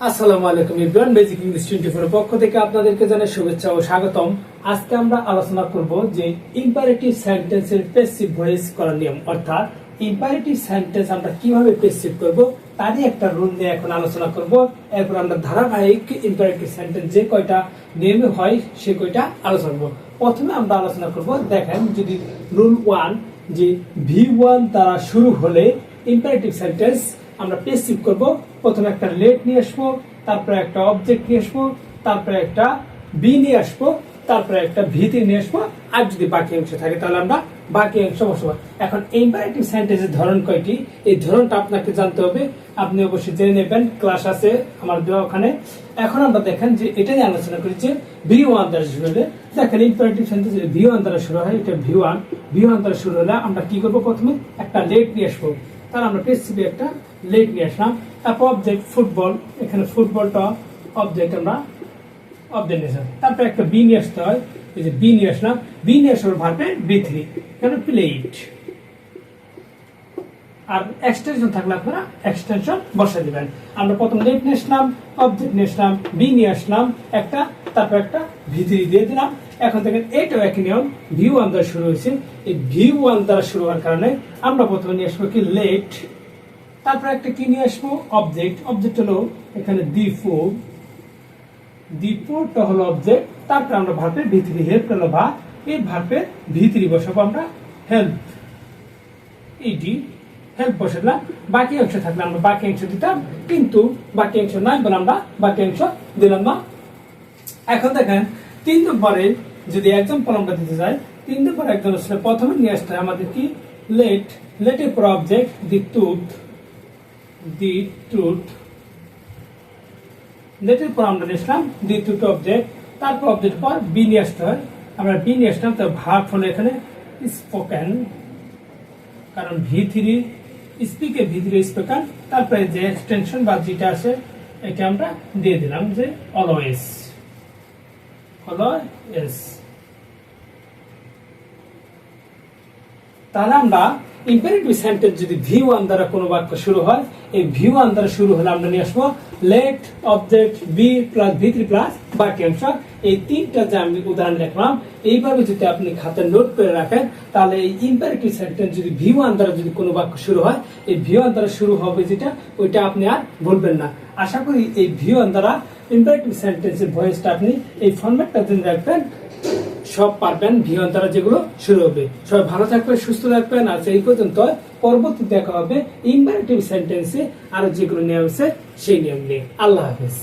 আসসালামু আলাইকুম পক্ষ থেকে আপনাদেরকে শুভেচ্ছা ও স্বাগতম। আজকে আমরা আলোচনা যে নিয়ম, অর্থাৎ আমরা কীভাবে তারই একটা নিয়ে এখন আলোচনা আমরা ধারাবাহিক যে কয়টা নিয়মে হয়, সে কয়টা আলোচনা করব। প্রথমে আমরা আলোচনা করব, দেখেন যদি রুল ওয়ান যে ভি ওয়ান দ্বারা শুরু হলে ইম্পারেটিভ সেন্টেন্স আমরা পেসিভ করব। প্রথমে একটা লেট নিয়ে আসব, তারপরে একটা অবজেক্ট নিয়ে আসব, তারপরে একটা বি নিয়ে আসব, তারপরে একটা ভিতি নিয়ে আসব। আর যদি বাকি অংশ থাকে, তাহলে আমরা বাকি অংশ বসবো। এখন ইম্পারেটিভ সেন্টেন্সের ধরন কয়টি? এই ধরনটা আপনাকে জানতে হবে। আপনি অবশ্যই জেনে নেবেন ক্লাস আছে আমার দেওয়া ওখানে। এখন আমরা দেখেন যে এটা নিয়ে আলোচনা করি যে ভি ওয়ান দ্বারা শুরু হলে, দেখেন ইম্পারেটিভ সেন্টেন্স ভি ওয়ান দ্বারা শুরু হয়, এটা ভি ওয়ান ভি ওয়ান দ্বারা শুরু হলে আমরা কি করব প্রথমে? একটা লেট নিয়ে আসব। তাহলে আমরা পেসিভি একটা লেট নিয়ে আসলাম। তারপর অবজেক্ট ফুটবল এখানে ফুটবলটা অবজেক্ট আমরা অবজেক্ট নিয়ে আসলাম। তারপর একটা বি নিয়ে আসতে হয়, এই যে বি নিয়ে আসলাম। বি নিয়ে আসার ভার্বে বি থ্রি কেন প্লেট আর এক্সটেনশন থাকলে আপনারা এক্সটেনশন বসে দিবেন। আমরা প্রথম লেট নিয়ে আসলাম অবজেক্ট নিয়ে আসলাম বি নিয়ে আসলাম, একটা, তারপর একটা ভিতরি দিয়ে দিলাম। এখন দেখেন এটাও একই নিয়ম ভি ওয়ান দ্বারা শুরু হয়েছে। এই ভি ওয়ান দ্বারা শুরু হওয়ার কারণে আমরা প্রথমে নিয়ে আসব কি লেট তারপর একটা কি নিয়ে আসব? অবজেক্ট অবজেক্ট হলো এখানে দি ফোর দি হলো অবজেক্ট তারপর আমরা ভার্বে ভিতরি হেল্প হলো ভা এই ভার্বে ভিতরি বসাবো আমরা হেল্প ইডি হেল্প বসালাম বাকি অংশ থাকলে আমরা বাকি অংশ দিতাম, কিন্তু বাকি অংশ নাই বলে আমরা বাকি অংশ দিলাম না। এখন দেখেন, তিন নম্বরে যদি এক্সাম্পল আমরা দিতে যাই তিন নম্বর একজন আসলে প্রথমে নিয়ে আসতে আমাদের কি? লেট লেটের পর object the tooth the truth লেটের পর আমরা নিয়ে আসলাম দি টুথ অবজেক্ট তারপর অবজেক্ট পর বি নিয়ে আসতে হয়। আমরা বি নিয়ে আসলাম তো ভাব হলো এখানে স্পোকেন কারণ ভি থ্রি স্পিকে ভিতরে স্পিকার তারপরে যে এক্সটেনশন বা যেটা আছে এটা আমরা দিয়ে দিলাম যে অলওয়েস অলওয়েস তাহলে আমরা ইম্পারেটিভ সেন্টেন্স যদি ভি ওয়ান দ্বারা কোনো বাক্য শুরু হয়, এই ভি ওয়ান দ্বারা শুরু হলে আমরা নিয়ে আসব let object B plus V three plus বাক্যাংশ এই তিনটা যে আমি উদাহরণ দেখলাম, এইভাবে যদি আপনি খাতে নোট করে রাখেন, তাহলে এই ইম্পারেটিভ সেন্টেন্স যদি ভি ওয়ান দ্বারা যদি কোনো বাক্য শুরু হয়, এই ভি ওয়ান দ্বারা শুরু হবে যেটা, ওইটা আপনি আর বলবেন না। আশা করি এই ভি ওয়ান দ্বারা ইম্পারেটিভ সেন্টেন্সের ভয়েসটা আপনি এই ফর্মেটটা যদি রাখবেন। সব পারবেন ভিয়ন তারা যেগুলো শুরু হবে। সবাই ভালো থাকবেন, সুস্থ থাকবেন, আর এই পর্যন্ত পরবর্তী দেখা হবে ইম্পারেটিভ সেন্টেন্সে আর যেগুলো নিয়ম আছে, সেই নিয়ম নিয়ে। আল্লাহ হাফেজ।